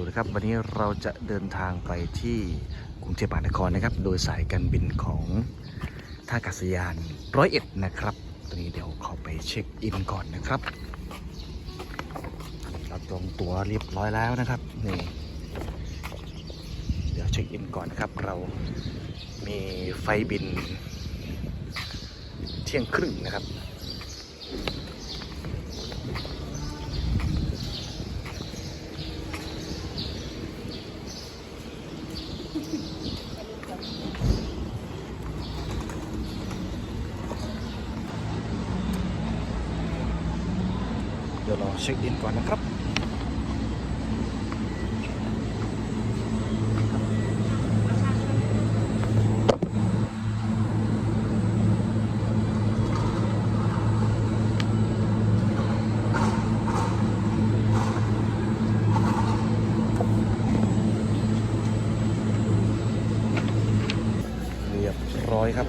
วัสดีครับ วันนี้เราจะเดินทางไปที่กรุงเทพมหานครนะครับ โดยสายการบินของท่าอากาศยานร้อยเอ็ดนะครับ ตอนนี้เดี๋ยวเขาไปเช็คอินก่อนนะครับเราจองตั๋วเรียบร้อยแล้วนะครับนี่เดี๋ยวเช็คอินก่อนนครับ เรามีไฟบินเที่ยงครึ่งนะครับ รอเช็คอินก่อนนะครับร้อยครับ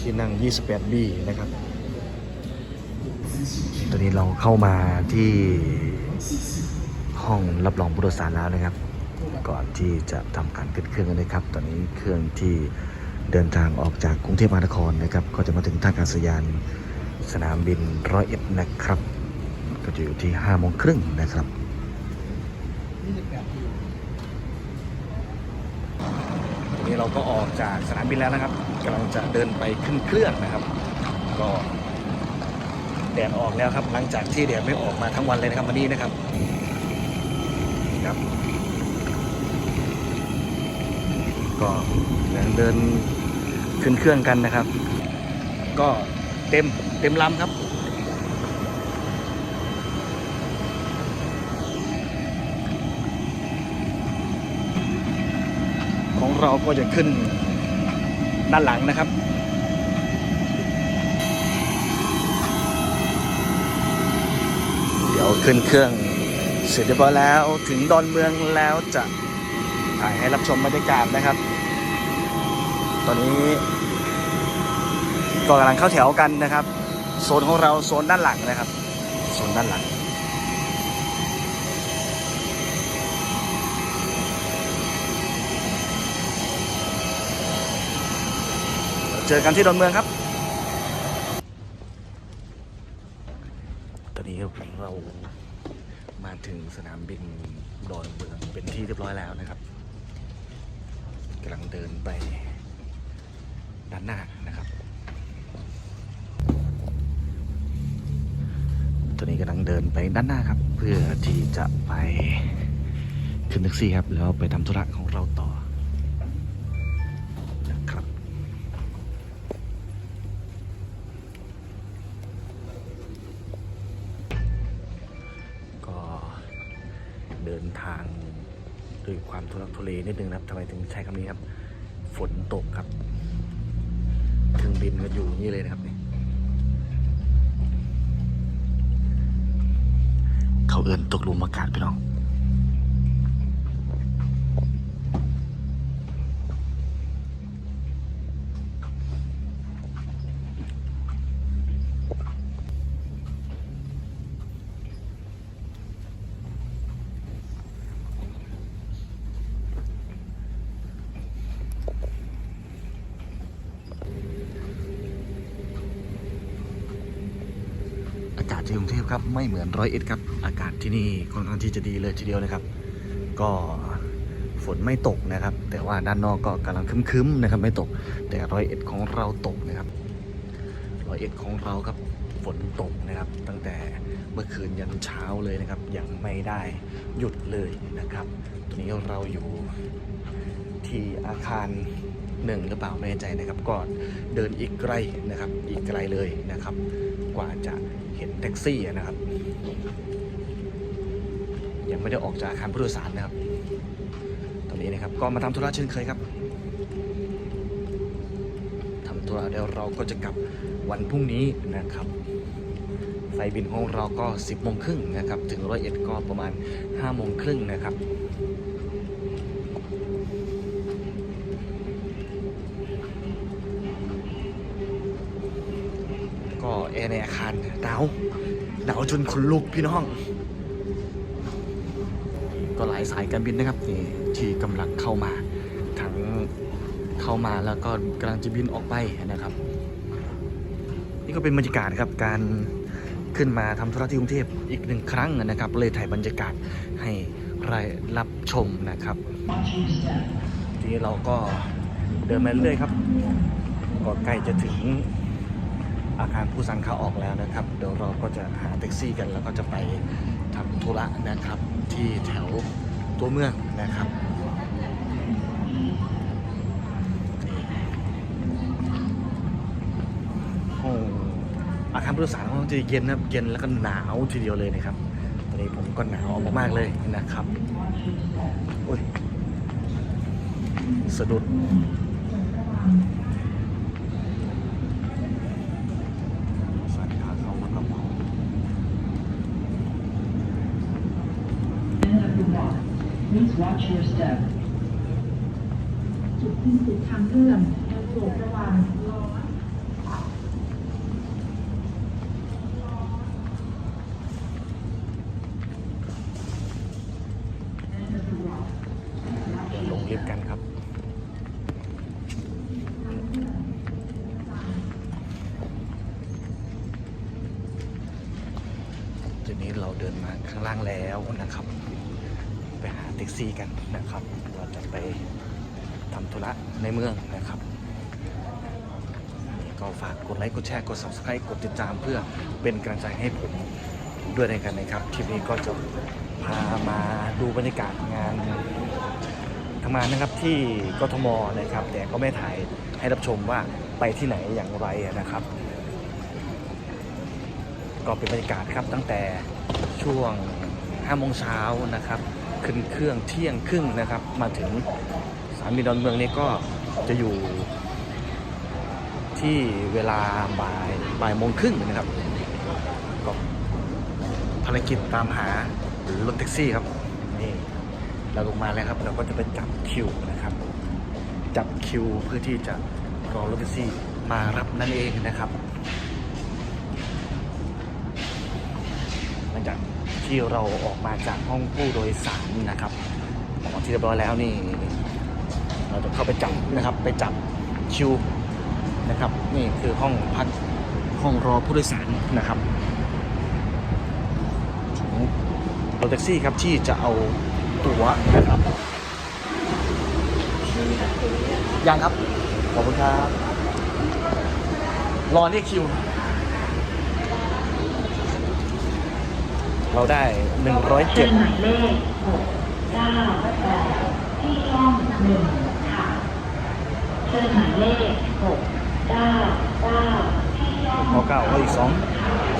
ที่นั่ง 28B นะครับ ตอนนี้เราเข้ามาที่ห้องรับรองผู้โดยสารแล้วนะครับ ก่อนที่จะทำการขึ้นเครื่องกันนะครับ ตอนนี้เครื่องที่เดินทางออกจากกรุงเทพมหานครนะครับ ก็จะมาถึงท่าอากาศยานสนามบินร้อยเอ็ดนะครับ ก็จะอยู่ที่5โมงครึ่งนะครับ ตอ นี้เราก็ออกจากสนามบินแล้วนะครับกำลังจะเดินไปขึ้นเครื่องนะครับ ก็แดดออกแล้วครับ หลังจากที่แดดไม่ออกมาทั้งวันเลยนะครับวันนี้นะครับครับ ก็กำลังเดินขึ้นเครื่องกันนะครับ ก็เต็มเต็มลำครับ ของเราก็จะขึ้นด้านหลังนะครับ เดี๋ยวขึ้นเครื่องเสร็จเรียบร้อยแล้วถึงดอนเมืองแล้วจะถ่ายให้รับชมบรรยากาศนะครับ ตอนนี้ก็กำลังเข้าแถวกันนะครับ โซนของเราโซนด้านหลังนะครับ โซนด้านหลัง เจอกันที่ดอนเมืองครับ ตอนนี้เรามาถึงสนามบินดอนเมืองเป็นที่เรียบร้อยแล้วนะครับกำลังเดินไปด้านหน้านะครับ ตอนนี้กำลังเดินไปด้านหน้าครับ เพื่อที่จะไปขึ้นแท็กซี่ครับแล้วไปทำธุระของเรา เดินทางด้วยความทุรักทุเลนิดนึงนะครับทำไมถึงใช้คำนี้ครับ ฝนตกครับเครื่องบินก็อยู่นี่เลยนะครับนี่เขาเอินตกลุมอากาศพี่น้องากาศที่กรุงเทพครับไม่เหมือนร้อยเอ็ดครับอากาศที่นี่ค่อนข้างที่จะดีเลยทีเดียวนะครับ ก็ฝนไม่ตกนะครับ แต่ว่าด้านนอกก็กำลังครึ้มๆนะครับไม่ตก แต่ร้อยเอ็ดของเราตกนะครับร้อยเอ็ดของเราครับฝนตกนะครับ ตั้งแต่เมื่อคืนยันเช้าเลยนะครับยังไม่ได้หยุดเลยนะครับตอนนี้เราอยู่ที่อาคาร หนึ่งหรือเปล่าไม่แน่ใจนะครับก็เดินอีกไกลนะครับอีกไกลเลยนะครับ กว่าจะเห็นแท็กซี่นะครับ ยังไม่ได้ออกจากอาคารผู้โดยสารนะครับ ตอนนี้นะครับก็มาทำธุระเช่นเคยครับทำธุระแล้วเราก็จะกลับวันพรุ่งนี้นะครับไฟบินของเราก็ 10โมงครึ่งนะครับ ถึงร้อยเอ็ดก็ประมาณ5โมงครึ่งนะครับ ก็แอร์ในอาคารหนาวหนาวจนขนลุกพี่น้อง ก็หลายสายการบินนะครับนี่ที่กำลังเข้ามาทั้งเข้ามาแล้วก็กำลังจะบินออกไปนะครับ นี่ก็เป็นบรรยากาศครับการขึ้นมาทำธุระที่กรุงเทพอีกหนึ่งครั้งนะครับ เลยถ่ายบรรยากาศให้รายรับชมนะครับ ทีนี้เราก็เดินมาเรื่อยๆครับ ก็ใกล้จะถึง อาคารผู้สันขาออกแล้วนะครับ เดี๋ยวเราก็จะหาแท็กซี่กันแล้วก็จะไปทำธุระนะครับที่แถวตัวเมืองนะครับโอ้อาคารผู้โดยสารของเราจะเย็นนะเย็นแล้วก็หนาวทีเดียวเลยนะครับ ตอนนี้ผมก็หนาวมากๆเลยนะครับโอ้ยสะดุด สันขาเข้ามากระเป๋า Please watch your step. จุดสิ้นสุดทางเลื่อนโปรดระวังล้อเดี๋ยวลงลิฟต์กันครับทีนี้เราเดินมาข้างล่างแล้วนะครับไปหา แท็กซี่กันนะครับเราจะไปทำธุระในเมืองนะครับนี่ก็ฝากกดไลค์กดแชร์กด subscribe กดติดตามเพื่อเป็นกำลังใจให้ผมด้วยในกันนะครับคลิปนี้ก็จะพามาดูบรรยากาศงานทำงานนะครับที่กทมนะครับ แต่ก็ไม่ถ่ายให้รับชมว่าไปที่ไหนอย่างไรนะครับ ก็เป็นบรรยากาศครับตั้งแต่ช่วง5โมงเช้านะครับ ขึ้นเครื่องเที่ยงครึ่งนะครับ มาถึงสนามบินดอนเมืองนี้ก็จะอยู่ที่เวลาบ่ายบ่ายโมงครึ่งนะครับก็ภารกิจตามหารถแท็กซี่ครับนี่เราลงมาแล้วครับ เราก็จะไปจับคิวนะครับ จับคิวเพื่อที่จะรอรถแท็กซี่มารับนั่นเองนะครับหลังจาก ที่เราออกมาจากห้องผู้โดยสารนะครับออกมาที่เรียบร้อยแล้วนี่เราจะเข้าไปจับนะครับ ไปจับคิวนะครับ นี่คือห้องพักห้องรอผู้โดยสารนะครับของรถแท็กซี่ครับที่จะเอาตั๋วนะครับยังครับ ขอบคุณครับ รอเรียกคิว เราได้เชิญ107หมายเลขหกเก้าแปดที่ช่องหนึ่งค่ะเชิญหมายเลขหกเก้าเก้าที่ช่องพอเก้าก็อีกสอง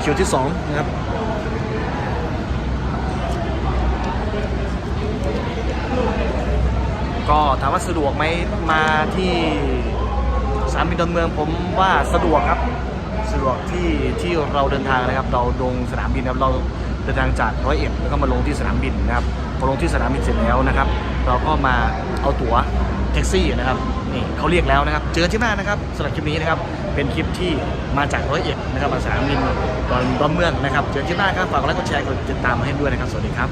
คิวที่สองนะครับก็ถามว่าสะดวกไหมมาที่สนามบินดอนเมืองผมว่าสะดวกครับ สะดวกที่ที่เราเดินทางนะครับ เราลงสนามบินครับเรา ดินทางจากร้อยเอ็ดแล้วก็มาลงที่สนามบินนะครับพอลงที่สนามบินเสร็จแล้วนะครับ เราก็มาเอาตั๋วแท็กซี่นะครับนี่เขาเรียกแล้วนะครับ เจอที่หน้านะครับสำหรับคลิปนี้นะครับเป็นคลิปที่มาจากร้อยเอ็ดนะครับมาสนามบินตอนดอนเมืองนะครับ เจอที่หน้าครับฝากกดไลค์กดแชร์กดติดตามให้ด้วยนะครับ สวัสดีครับ